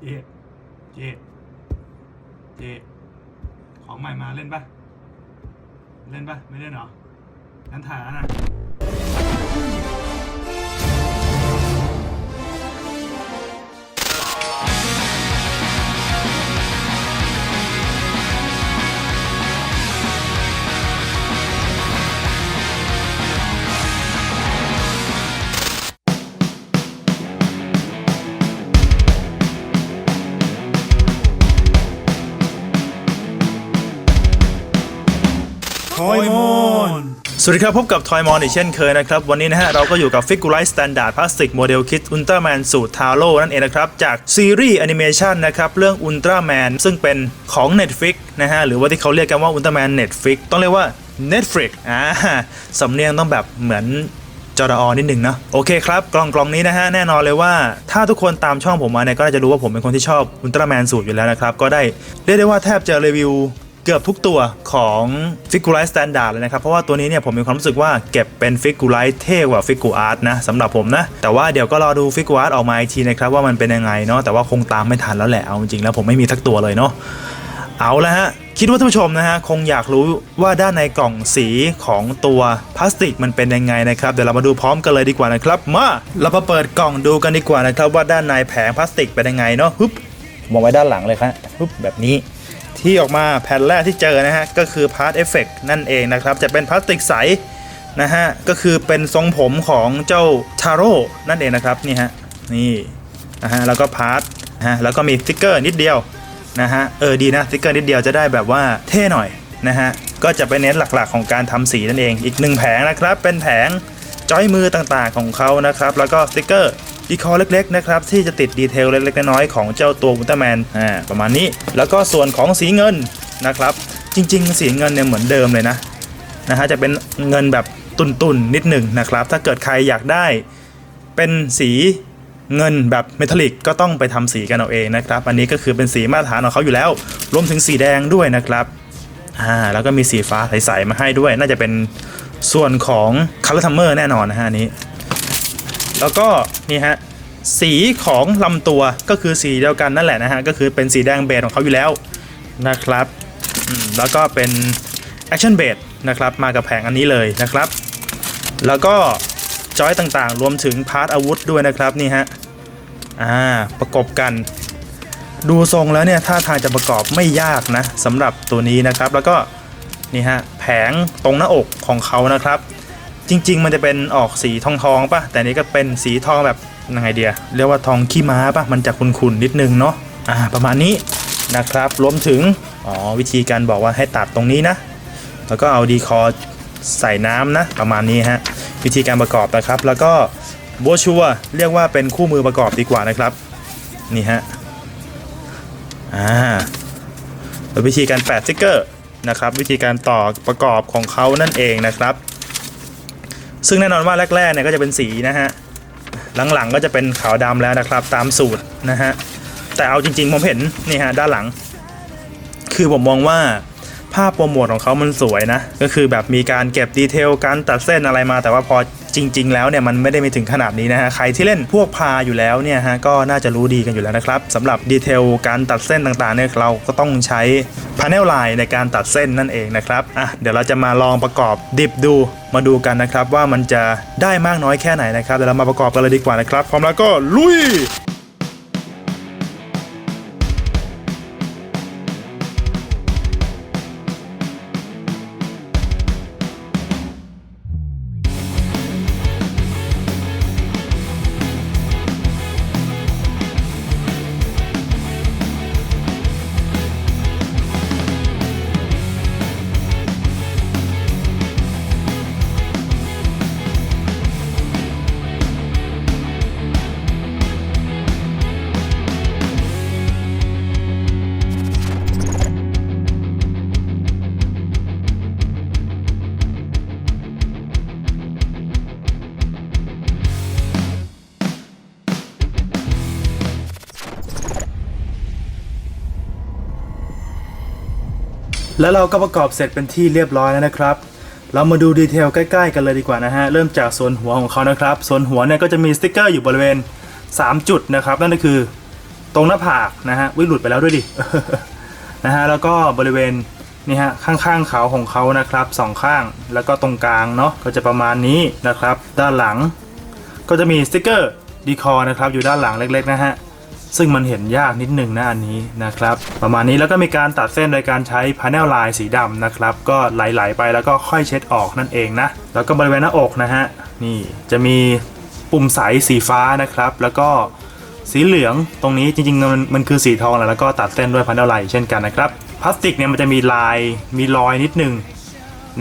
เจเจเจของใหม่มาเล่นปะเล่นปะไม่เล่นเหรองั้นถ่ายแล้วนะ ทอยมอนสวัสดีครับ พบกับทอยมอนอีกเช่นเคยนะครับ วันนี้นะฮะ เราก็อยู่กับฟิก u ไลท์สแตนดาร์ดพลาสติกโมเดลคิดอุลตร้าแมนสูตรทาโร่นั่นเองนะครับ จากซีรีส์แอนิเมชันนะครับ เรื่องอุลตร้าแมนซึ่งเป็นของ Netflix นะฮะ หรือว่าที่เขาเรียกกันว่าอุลตร้าแมน Netflix ต้องเรียกว่า Netflix อ่าสำเนียงต้องแบบเหมือนจอดอนิดหนึ่งนะโอเคครับ กล่องกล่องนี้นะฮะ แน่นอนเลยว่าถ้าทุกคนตามช่องผมมาเนี่ย ก็จะรู้ว่าผมเป็นคนที่ชอบอุลตร้าแมนสูตรอยู่แล้วนะครับ ก็ได้เรียกได้ว่าแทบจะรีวิว เกือบทุกตัวของฟิกูไลท์สแตนดาร์ดเลยนะครับ เพราะว่าตัวนี้เนี่ยผมมีความรู้สึกว่าเก็บเป็นฟิกูไลท์เท่กว่าฟิกูอาร์ตนะสำหรับผมนะ แต่ว่าเดี๋ยวก็รอดูฟิกูอาร์ตออกมาอีกทีนะครับว่ามันเป็นยังไงเนาะแต่ว่าคงตามไม่ทันแล้วแหละเอาจริงๆแล้วผมไม่มีทักตัวเลยเนาะเอาละฮะคิดว่าท่านผู้ชมนะฮะคงอยากรู้ว่าด้านในกล่องสีของตัวพลาสติกมันเป็นยังไงนะครับเดี๋ยวเรามาดูพร้อมกันเลยดีกว่านะครับมาเรามาเปิดกล่องดูกันดีกว่านะครับว่าด้านในแผงพลาสติกเป็นยังไงเนาะฮึบมองไว้ด้านหลังเลยครับฮึบแบบนี้ ที่ออกมาแผ่นแรกที่เจอนะฮะ ก็คือพาร์ทเอฟเฟกนั่นเองนะครับ จะเป็นพลาสติกใสนะฮะ ก็คือเป็นทรงผมของเจ้าทาโร่นั่นเองนะครับ นี่ฮะ นี่นะฮะ แล้วก็พาร์ทนะฮะ แล้วก็มีสติ๊กเกอร์นิดเดียวนะฮะ เออดีนะสติ๊กเกอร์นิดเดียวจะได้แบบว่าเท่หน่อยนะฮะ ก็จะไปเน้นหลักๆของการทำสีนั่นเอง อีกหนึ่งแผงนะครับ เป็นแผงจอยมือต่างๆของเขานะครับ แล้วก็สติ๊กเกอร์ ดีคอเล็กๆนะครับที่จะติดดีเทลเล็กๆน้อยๆของเจ้าตัวอุลตร้าแมนอ่าประมาณนี้ แล้วก็ส่วนของสีเงินนะครับ จริง ๆ สีเงินเนี่ยเหมือนเดิมเลยนะนะฮะจะเป็นเงินแบบตุนๆนิดหนึ่งนะครับ ถ้าเกิดใครอยากได้เป็นสีเงินแบบเมทัลลิกก็ต้องไปทำสีกันเอาเองนะครับ อันนี้ก็คือเป็นสีมาตรฐานของเขาอยู่แล้ว รวมถึงสีแดงด้วยนะครับอ่าแล้วก็มีสีฟ้าใสๆมาให้ด้วย น่าจะเป็นส่วนของ Color Timer แน่นอนนะฮะนี้ แล้วก็นี่ฮะ สีของลำตัวก็คือสีเดียวกันนั่นแหละนะฮะก็คือเป็นสีแดงเบสของเขาอยู่แล้วนะครับแล้วก็เป็น Action b a s นะครับมากับแผงอันนี้เลยนะครับ แล้วก็จอยต่างๆ รวมถึงพาร์ทอาวุธด้วยนะครับนี่ฮะอ่าประกบกัน ดูทรงแล้วเนี่ยท่าทางจะประกอบไม่ยากนะสำหรับตัวนี้นะครับแล้วก็นี่ฮะแผงตรงหน้าอกของเขานะครับ จริง ๆ มันจะเป็นออกสีทองทองๆป่ะแต่นี้ก็เป็นสีทองแบบ ยังไงเดียเรียกว่าทองขี้ม้าปะมันจะขุ่นๆนิดนึงเนาะอ่าประมาณนี้นะครับรวมถึงอ๋อวิธีการบอกว่าให้ตัดตรงนี้นะ แล้วก็เอาดีคอใส่น้ำนะ ประมาณนี้ฮะวิธีการประกอบนะครับ แล้วก็โบชัวเรียกว่าเป็นคู่มือประกอบดีกว่านะครับ นี่ฮะอ่าแล้ววิธีการแปะสติ๊กเกอร์นะครับ วิธีการต่อประกอบของเขานั่นเองนะครับ ซึ่งแน่นอนว่าแรกๆเนี่ยก็จะเป็นสีนะฮะ หลังๆก็จะเป็นขาวดำแล้วนะครับตามสูตรนะฮะแต่เอาจริงๆผมเห็นนี่ฮะด้านหลัง คือผมมองว่า ภาพโปรโมทของเขามันสวยนะ ก็คือแบบมีการเก็บดีเทลการตัดเส้นอะไรมา แต่ว่าพอจริง ๆ แล้วเนี่ยมันไม่ได้ไปถึงขนาดนี้นะฮะ ใครที่เล่นพวกพาอยู่แล้วเนี่ยฮะก็น่าจะรู้ดีกันอยู่แล้วนะครับสำหรับดีเทลการตัดเส้นต่างๆเนี่ยเราก็ต้องใช้พา n e l line ในการตัดเส้นนั่นเองนะครับอะเดี๋ยวเราจะมาลองประกอบดิบดูมาดูกันนะครับว่ามันจะได้มากน้อยแค่ไหนนะครับเดี๋ยวเรามาประกอบกันเลยดีกว่านะครับพร้อมแล้วก็ลุย แล้วเราก็ประกอบเสร็จเป็นที่เรียบร้อยแล้วนะครับ เรามาดูดีเทลใกล้ๆกันเลยดีกว่านะฮะ เริ่มจากส่วนหัวของเขานะครับ ส่วนหัวเนี่ยก็จะมีสติกเกอร์อยู่บริเวณ 3 จุดนะครับ นั่นก็คือตรงหน้าผากนะฮะวิ่หลุดไปแล้วด้วยดิ นะฮะ แล้วก็บริเวณนี่ฮะข้างๆเขาของเขานะครับสองข้าง แล้วก็ตรงกลางเนาะ ก็จะประมาณนี้นะครับ ด้านหลัง ก็จะมีสติกเกอร์ดีคอนะครับ อยู่ด้านหลังเล็กๆนะฮะ ซึ่งมันเห็นยากนิดหนึ่งนะอันนี้นะครับ ประมาณนี้แล้วก็มีการตัดเส้นโดยการใช้พาเนลลายสีดำนะครับ ก็ไหลๆไปแล้วก็ค่อยเช็ดออกนั่นเองนะ แล้วก็บริเวณหน้าอกนะฮะนี่จะมีปุ่มใสสีฟ้านะครับ แล้วก็สีเหลืองตรงนี้จริงๆมันมันคือสีทองแหละแล้วก็ตัดเส้นด้วยพาเนลลายเช่นกันนะครับพลาสติกเนี่ยมันจะมีลายมีรอยนิดนึง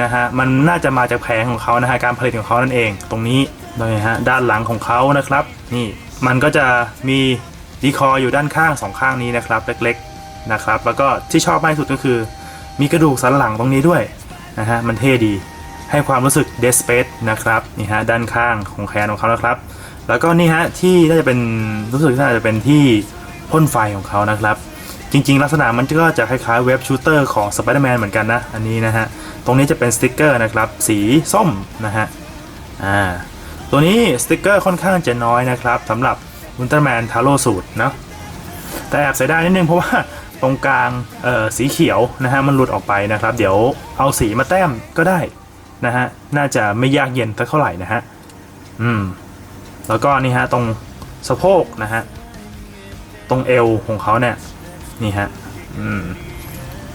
นะฮะมันน่าจะมาจากแผงของเขานะฮะการผลิตของเขานั่นเอง ตรงนี้นะฮะด้านหลังของเขานะครับ นี่มันก็จะมี ดีคออยู่ด้านข้างสองข้างนี้นะครับเล็กๆนะครับแล้วก็ที่ชอบมากที่สุดก็คือ มีกระดูกสันหลังตรงนี้ด้วยนะฮะมันเท่ดีให้ความรู้สึกเดสเปซนะครับนี่ฮะด้านข้างของแขนของเขานะครับ แล้วก็นี่ฮะที่น่าจะเป็นรู้สึกน่าจะเป็นที่พ่นไฟของเขานะครับ จริง ๆ ลักษณะมันก็จะคล้ายๆเว็บชูเตอร์ของ Spider-Man เหมือนกันนะอันนี้นะฮะตรงนี้จะเป็นสติกเกอร์นะครับสีส้มนะฮะอ่าตัวนี้สติกเกอร์ค่อนข้างจะน้อยนะครับสำหรับ อุลตร้าแมนทาโร่สูตรนะแต่แอบเสียดายนิดนึงเพราะว่าตรงกลางสีเขียวนะฮะมันหลุดออกไปนะครับ เดี๋ยวเอาสีมาแต้มก็ได้นะฮะน่าจะไม่ยากเย็นสักเท่าไหร่นะฮะอืมแล้วก็นี่ฮะตรงสะโพกนะฮะตรงเอวของเขาเนี่ยนี่ฮะอืม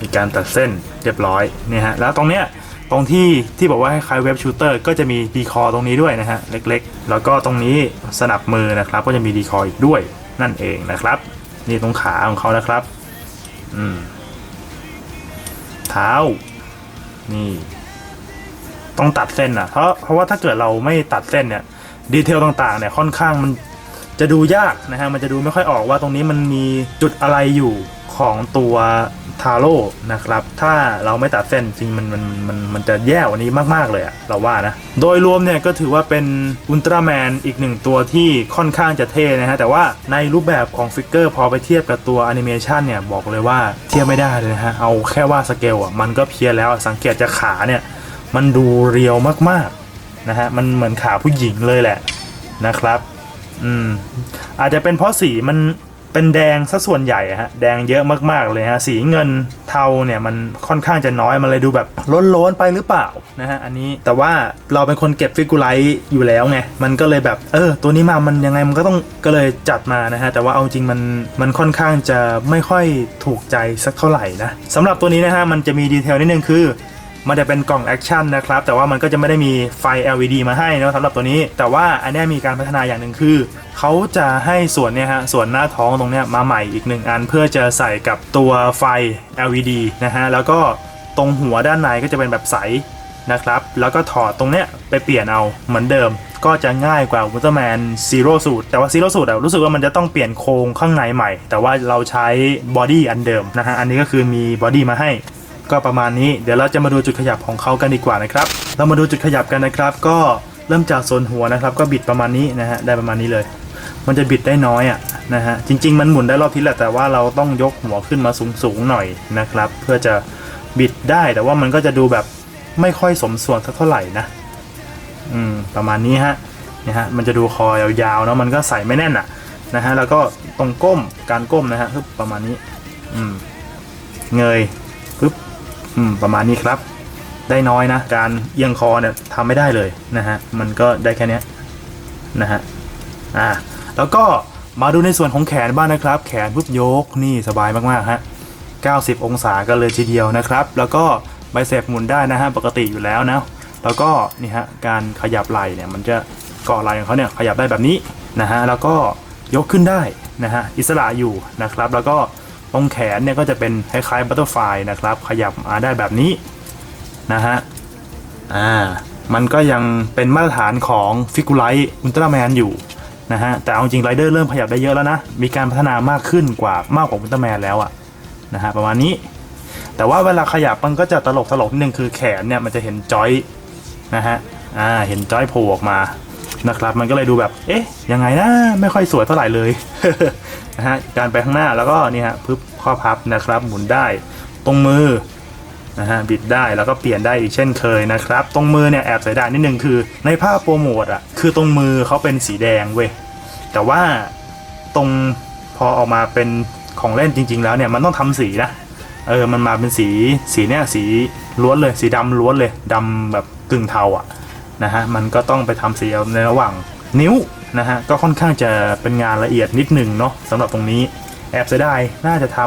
มีการตัดเส้นเรียบร้อยนี่ฮะแล้วตรงเนี้ย ตรงที่ที่บอกว่าคล้ายเว็บชูเตอร์ก็จะมีดีคอตรงนี้ด้วยนะฮะเล็กๆ แล้วก็ตรงนี้สนับมือนะครับ ก็จะมีดีคออีกด้วยนั่นเองนะครับ นี่ตรงขาของเขานะครับอืมเท้า นี่ ต้องตัดเส้นอะเพราะเพราะว่าถ้าเกิดเราไม่ตัดเส้นเนี่ยดีเทลต่างๆเนี่ยค่อนข้างมันจะดูยากนะฮะมันจะดูไม่ค่อยออกว่าตรงนี้มันมีจุดอะไรอยู่ของตัว ทาโร่นะครับ ถ้าเราไม่ตัดเส้นจริงมันมันมันมันจะแย่กว่านี้มาก ๆ เลยอะเราว่านะ โดยรวมเนี่ยก็ถือว่าเป็นอุลตร้าแมนอีกหนึ่งตัวที่ค่อนข้างจะเท่นะฮะ แต่ว่าในรูปแบบของฟิกเกอร์พอไปเทียบกับตัวแอนิเมชันเนี่ย บอกเลยว่าเทียบไม่ได้เลยนะฮะ เอาแค่ว่าสเกลอะมันก็เพี้ยนแล้วสังเกตจากขาเนี่ย มันดูเรียวมากๆนะฮะมันเหมือนขาผู้หญิงเลยแหละนะครับ อืมอาจจะเป็นเพราะสีมัน เป็นแดงซะส่วนใหญ่อะฮะแดงเยอะมากๆเลยฮะสีเงินเทาเนี่ยมันค่อนข้างจะน้อยมันเลยดูแบบล้นๆไปหรือเปล่านะฮะอันนี้แต่ว่าเราเป็นคนเก็บฟิกูไลท์อยู่แล้วไงมันก็เลยแบบเออตัวนี้มามันยังไงมันก็ต้องก็เลยจัดมานะฮะแต่ว่าเอาจริงมันมันค่อนข้างจะไม่ค่อยถูกใจสักเท่าไหร่นะสำหรับตัวนี้นะฮะมันจะมีดีเทลนิดนึงคือ มันจะเป็นกล่องแอคชั่นนะครับ แต่ว่ามันก็จะไม่ได้มีไฟ LED มาให้นะสำหรับตัวนี้ แต่ว่าอันนี้มีการพัฒนาอย่างหนึ่งคือ เขาจะให้ส่วนเนี้ยฮะ ส่วนหน้าท้องตรงเนี้ยมาใหม่อีกหนึ่งอัน เพื่อจะใส่กับตัวไฟ LED นะฮะ แล้วก็ตรงหัวด้านในก็จะเป็นแบบใสนะครับ แล้วก็ถอดตรงเนี้ยไปเปลี่ยนเอาเหมือนเดิม ก็จะง่ายกว่าอุลตร้าแมนซีโร่สูตรแต่ว่าซีโร่สูตรรู้สึกว่ามันจะต้องเปลี่ยนโครงข้างในใหม่ แต่ว่าเราใช้บอดี้อันเดิมนะฮะ อันนี้ก็คือมีบอดี้มาให้ ก็ประมาณนี้เดี๋ยวเราจะมาดูจุดขยับของเขากันดีกว่านะครับ เรามาดูจุดขยับกันนะครับ ก็เริ่มจากโซนหัวนะครับ ก็บิดประมาณนี้นะฮะได้ประมาณนี้เลย มันจะบิดได้น้อยอะนะฮะจริง ๆ มันหมุนได้รอบทิศแหละแต่ว่าเราต้องยกหัวขึ้นมาสูงๆหน่อยนะครับ เพื่อจะบิดได้แต่ว่ามันก็จะดูแบบไม่ค่อยสมส่วนสักเท่าไหร่นะอืมประมาณนี้ฮะเนี่ยฮะมันจะดูคอยาวๆเนาะมันก็ใส่ไม่แน่นอะนะฮะแล้วก็ตรงก้มการก้มนะฮะฮึบประมาณนี้ อืมเงยปึ๊บ อืมประมาณนี้ครับ ได้น้อยนะ การเอียงคอเนี่ยทำไม่ได้เลยนะฮะ มันก็ได้แค่เนี้ยนะฮะ อ่า แล้วก็มาดูในส่วนของแขนบ้างนะครับ แขนปุ๊บยกนี่สบายมากๆฮะ 90 องศากันเลยทีเดียวนะครับ แล้วก็ใบเสพหมุนได้นะฮะ ปกติอยู่แล้วนะ แล้วก็นี่ฮะ การขยับไหล่เนี่ย มันจะกาะไหล่ของเขาเนี่ยขยับได้แบบนี้นะฮะ แล้วก็ยกขึ้นได้นะฮะ อิสระอยู่นะครับ แล้วก็ ตรงแขนเนี่ยก็จะเป็นคล้ายๆบัตเตอร์ไฟนะครับ ขยับมาได้แบบนี้นะฮะอ่ามันก็ยังเป็นมาตรฐานของฟิกูไลท์อุลตร้าแมนอยู่นะฮะแต่เอาจริงไรเดอร์เริ่มขยับได้เยอะแล้วนะ มีการพัฒนามากขึ้นกว่ามากกว่าอุลตร้าแมนแล้วอะนะฮะประมาณนี้ แต่ว่าเวลาขยับมันก็จะตลกตลกนิดนึงคือแขนเนี่ยมันจะเห็นจอยนะฮะอ่าเห็นจอยโผล่ออกมา นะครับ มันก็เลยดูแบบ เอ๊ะ ยังไงนะ ไม่ค่อยสวยเท่าไหร่เลยนะฮะการไปข้างหน้าแล้วก็นี่ฮะพึบข้อพับนะครับ หมุนได้ตรงมือนะฮะบิดได้แล้วก็เปลี่ยนได้อีกเช่นเคยนะครับ ตรงมือเนี่ยแอบเสียดายนิดนึงคือ ในภาพโปรโมทอะคือตรงมือเขาเป็นสีแดงเว้ยแต่ว่าตรงพอออกมาเป็นของเล่นจริง ๆ แล้วเนี่ยมันต้องทำสีนะเออมันมาเป็นสีสีเนี่ยสีล้วนเลยสีดำล้วนเลยดำแบบกึ่งเทาอะ นะฮะมันก็ต้องไปทำสีเอาในระหว่างนิ้วนะฮะก็ค่อนข้างจะเป็นงานละเอียดนิดหนึ่งเนาะสำหรับตรงนี้แอบเสียดายน่าจะท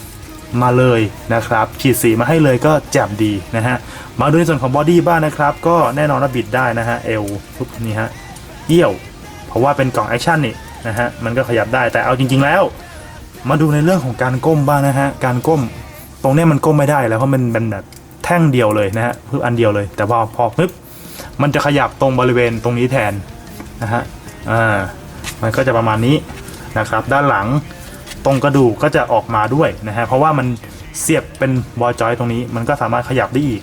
ำมาเลยนะครับฉีดสีมาให้เลยก็แจ่มดีนะฮะมาดูในส่วนของบอดี้บ้างนะครับ ก็แน่นอนว่าบิดได้นะฮะเอวทุกนี่ฮะเยี่ยว เพราะว่าเป็นกล่องแอคชั่นนี่นะฮะมันก็ขยับได้แต่เอาจริง ๆแล้ว มาดูในเรื่องของการก้มบ้างนะฮะการก้มตรงนี้มันก้มไม่ได้แล้วเพราะมันเป็นแบบแท่งเดียวเลยนะฮะคืออันเดียวเลย แต่พอพอปึ๊บ มันจะขยับตรงบริเวณตรงนี้แทนนะฮะอ่ามันก็จะประมาณนี้นะครับ ด้านหลังตรงกระดูกก็จะออกมาด้วยนะฮะเพราะว่ามันเสียบเป็นบอลจอยตรงนี้ มันก็สามารถขยับได้อีก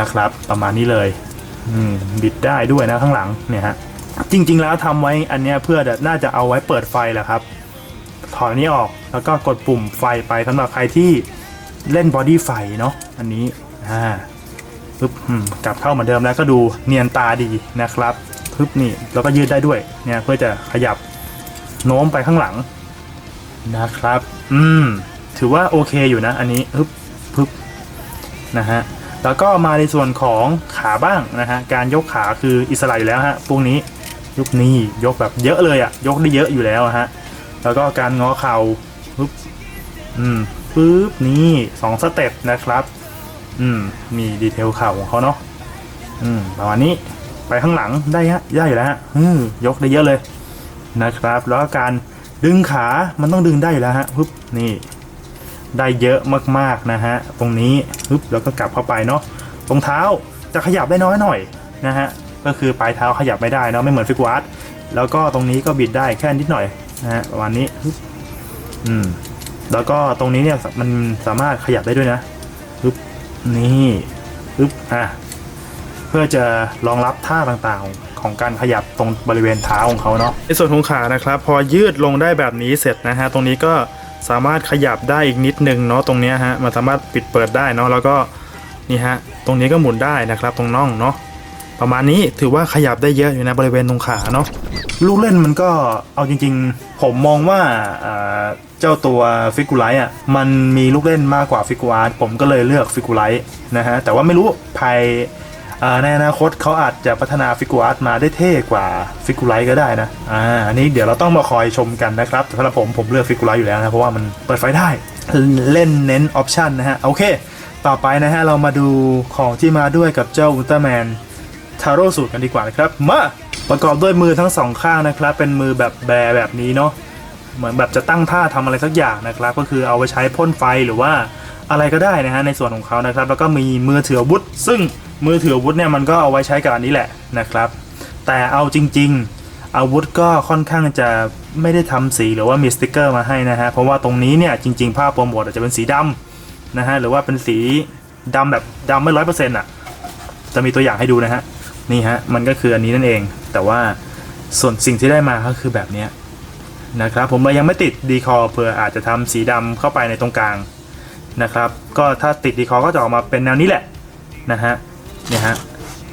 นะครับ ประมาณนี้เลยอืมบิดได้ด้วยนะข้างหลังเนี่ยฮะจริง ๆ แล้วทำไว้อันเนี้ยเพื่อน่าจะเอาไว้เปิดไฟแหละครับ ถอดนนี้ออกแล้วก็กดปุ่มไฟไปสำหรับใครที่เล่นบอดี้ไฟเนาะอันนี้อ่า ปึ๊บกลับเข้าเหมือนเดิมแล้วก็ดูเนียนตาดีนะครับปึ๊บนี่แล้วก็ยืดได้ด้วยเนี่ยเพื่อจะขยับโน้มไปข้างหลังนะครับ อืม ถือว่าโอเคอยู่นะ อันนี้ปึ๊บปึ๊บนะฮะแล้วก็มาในส่วนของขาบ้างนะฮะการยกขาคืออิสระอยู่แล้วฮะพวกนี้ยุคนี้ยกแบบเยอะเลยอะยกได้เยอะอยู่แล้วฮะแล้วก็การง้อเข่าปึ๊บอืมปึ๊บนี่สองสเต็ปนะครับ อืม มีดีเทลเข่าของเขาเนาะอืมประมาณนี้ไปข้างหลังได้ฮะได้อยู่แล้วฮะอืมยกได้เยอะเลยนะครับ แล้วการดึงขามันต้องดึงได้อยู่แล้วฮะปึ๊บนี่ ได้เยอะมากๆนะฮะตรงนี้ปึ๊บแล้วก็กลับเข้าไปเนาะตรงเท้าจะขยับได้น้อยหน่อยนะฮะก็คือปลายเท้าขยับไม่ได้เนาะไม่เหมือนฟิกวาร์ดแล้วก็ตรงนี้ก็บิดได้แค่นิดหน่อยนะฮะประมาณนี้อืมแล้วก็ตรงนี้เนี่ยมันสามารถขยับได้ด้วยนะ นี่ปึ๊บอะเพื่อจะรองรับท่าต่างๆ ของการขยับตรงบริเวณเท้าของเขาเนาะในส่วนของขานะครับ พอยืดลงได้แบบนี้เสร็จนะฮะตรงนี้ก็สามารถขยับได้อีกนิดนึงเนาะตรงนี้ฮะมันสามารถปิดเปิดได้เนาะแล้วก็นี่ฮะตรงนี้ก็หมุนได้นะครับตรงน่องเนาะ ประมาณนี้ถือว่าขยับได้เยอะอยู่นะบริเวณตรงขาเนาะลูกเล่นมันก็เอาจริง ๆ ผมมองว่าเจ้าตัวฟิกูไลท์อะมันมีลูกเล่นมากกว่าฟิกูอาร์ตผมก็เลยเลือกฟิกูไลท์นะฮะแต่ว่าไม่รู้ภายในอนาคตเขาอาจจะพัฒนาฟิกูอาร์ตมาได้เท่กว่าฟิกูไลท์ก็ได้นะอ่าอันนี้เดี๋ยวเราต้องมาคอยชมกันนะครับแต่สำหรับผมผมเลือกฟิกูไลท์อยู่แล้วนะเพราะว่ามันเปิดไฟได้เล่นเน้นออปชันนะฮะโอเค ต่อไปนะฮะเรามาดูของที่มาด้วยกับเจ้าอุลตร้าแมน ทาโร่สูตรกันดีกว่านะครับ มาประกอบด้วยมือทั้งสองข้างนะครับ เป็นมือแบบแบแบบนี้เนาะเหมือนแบบจะตั้งท่าทำอะไรสักอย่างนะครับ ก็คือเอาไว้ใช้พ่นไฟหรือว่าอะไรก็ได้นะฮะในส่วนของเขานะครับ แล้วก็มีมือถืออาวุธ ซึ่งมือถืออาวุธเนี่ยมันก็เอาไว้ใช้กับอันนี้แหละนะครับ แต่เอาจริง ๆ อาวุธก็ค่อนข้างจะไม่ได้ทำสีหรือว่ามีสติกเกอร์มาให้นะฮะเพราะว่าตรงนี้เนี่ยจริง ๆ ภาพโปรโมทอาจจะเป็นสีดำนะฮะหรือว่าเป็นสีดำแบบดำไม่ร้อยเปอร์เซ็นต์อะจะมีตัวอย่างให้ดูนะฮะ นี่ฮะมันก็คืออันนี้นั่นเอง แต่ว่าส่วนสิ่งที่ได้มาก็คือแบบนี้นะครับ ผมเลยยังไม่ติดดีคอเผื่ออาจจะทำสีดำเข้าไปในตรงกลางนะครับ ก็ถ้าติดดีคอก็จะออกมาเป็นแนวนี้แหละนะฮะเนี่ยฮะ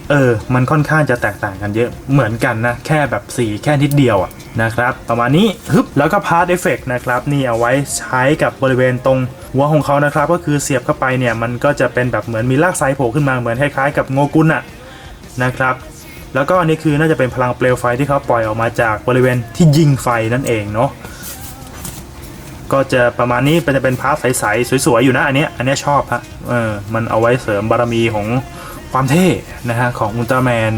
เออ มันค่อนข้างจะแตกต่างกันเยอะเหมือนกันนะ แค่แบบสีแค่นิดเดียวอะนะครับ ประมาณนี้ฮึบแล้วก็พาร์ t เอฟเฟกนะครับ นี่เอาไว้ใช้กับบริเวณตรงหัวของเขานะครับ ก็คือเสียบเข้าไปเนี่ย มันก็จะเป็นแบบเหมือนมีลากไซโผล่ขึ้นมาเหมือนคล้ายๆกับโงกุนอะ นะครับ แล้วก็อันนี้คือน่าจะเป็นพลังเปลวไฟที่เขาปล่อยออกมาจากบริเวณที่ยิงไฟนั่นเองเนาะก็จะประมาณนี้เป็นจะเป็นพาร์ทใสๆสวยๆอยู่นะอันเนี้ยอันเนี้ยชอบฮะเออมันเอาไว้เสริมบารมีของความเท่นะฮะของอุลตร้าแมน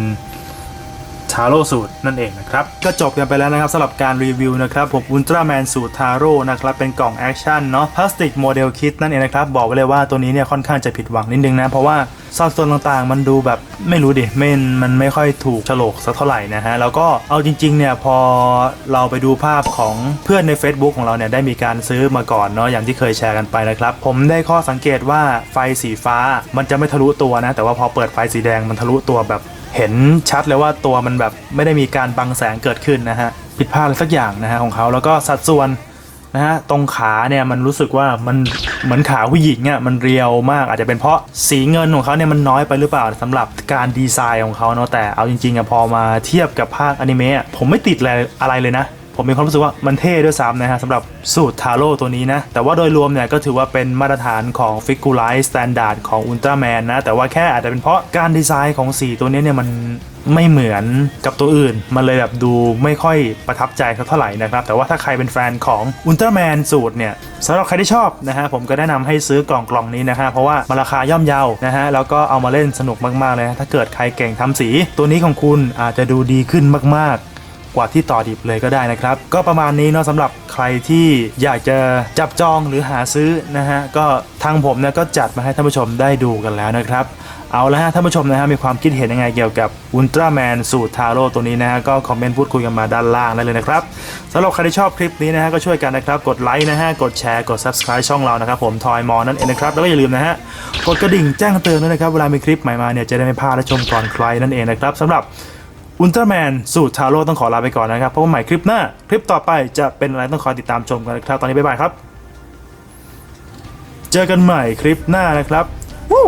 ทาโร่สูตรนั่นเองนะครับ ก็จบกันไปแล้วนะครับสำหรับการรีวิวนะครับผมอุลตร้าแมนสูตรทาโร่นะครับเป็นกล่องแอคชั่นเนาะพลาสติกโมเดลคิดนั่นเองนะครับ บอกไว้เลยว่าตัวนี้เนี่ยค่อนข้างจะผิดหวังนิดนึงนะ เพราะว่าสัดส่วนต่างๆ มันดูแบบไม่รู้ดิไม่มันไม่ค่อยถูกฉลกสักเท่าไหร่นะฮะ แล้วก็เอาจริงๆเนี่ยพอเราไปดูภาพของเพื่อนใน Facebook ของเราเนี่ยได้มีการซื้อมาก่อนเนาะอย่างที่เคยแชร์กันไปนะครับ ผมได้ข้อสังเกตว่าไฟสีฟ้ามันจะไม่ทะลุตัวนะ แต่ว่าพอเปิดไฟสีแดงมันทะลุตัวแบบ เห็นชัดเลยว่าตัวมันแบบไม่ได้มีการบังแสงเกิดขึ้นนะฮะผิดพลาดอะไรสักอย่างนะฮะของเขาแล้วก็สัดส่วนนะฮะตรงขาเนี่ยมันรู้สึกว่ามันเหมือนขาผู้หญิงอะมันเรียวมากอาจจะเป็นเพราะสีเงินของเขาเนี่ยมันน้อยไปหรือเปล่าสำหรับการดีไซน์ของเขาเนาะแต่เอาจริงๆอะพอมาเทียบกับภาคอนิเมะผมไม่ติดอะไรอะไรเลยนะ ผมมีความรู้สึกว่ามันเท่ด้วยซ้ำนะฮะสำหรับสูตรทาโร่ตัวนี้นะ แต่ว่าโดยรวมเนี่ยก็ถือว่าเป็นมาตรฐานของฟิกูไลท์สแตนดาร์ดของอุลตร้าแมนนะ แต่ว่าแค่อาจจะเป็นเพราะการดีไซน์ของสีตัวนี้เนี่ยมันไม่เหมือนกับตัวอื่น มันเลยแบบดูไม่ค่อยประทับใจสักเท่าไหร่นะครับ แต่ว่าถ้าใครเป็นแฟนของอุลตร้าแมนสูตรเนี่ยสำหรับใครที่ชอบนะฮะผมก็แนะนำให้ซื้อกล่องกล่องนี้นะฮะเพราะว่ามันราคาย่อมเยานะฮะแล้วก็เอามาเล่นสนุกมากๆเลยนะถ้าเกิดใครเก่งทำสี ตัวนี้ของคุณอาจจะดูดีขึ้นมากๆ กว่าที่ต่อดิบเลยก็ได้นะครับ ก็ประมาณนี้เนาะสำหรับใครที่อยากจะจับจองหรือหาซื้อนะฮะก็ทางผมเนี่ยก็จัดมาให้ท่านผู้ชมได้ดูกันแล้วนะครับเอาละฮะท่านผู้ชมนะฮะมีความคิดเห็นยังไงเกี่ยวกับอุลตร้าแมนสูตรทาโร่ตัวนี้นะฮะก็คอมเมนต์พูดคุยกันมาด้านล่างได้เลยนะครับสำหรับใครที่ชอบคลิปนี้นะฮะก็ช่วยกันนะครับ กดไลค์นะฮะกดแชร์กด subscribe ช่องเรานะครับผมทอยมอนั่นเองนะครับแล้วก็อย่าลืมนะฮะกดกระดิ่งแจ้งเตือนด้วยนะครับเวลามีคลิปใหม่มาเนี่ยจะได้ไม่พลาดและชมก่อนใครนั่นเองนะครับสำหรับ อุลตร้าแมนสูตรทาโร่ต้องขอลาไปก่อนนะครับเพราะว่าใหม่คลิปหน้า คลิปต่อไปจะเป็นอะไรต้องคอยติดตามชมกันนะครับ ตอนนี้บ๊ายบายครับ เจอกันใหม่คลิปหน้านะครับวู้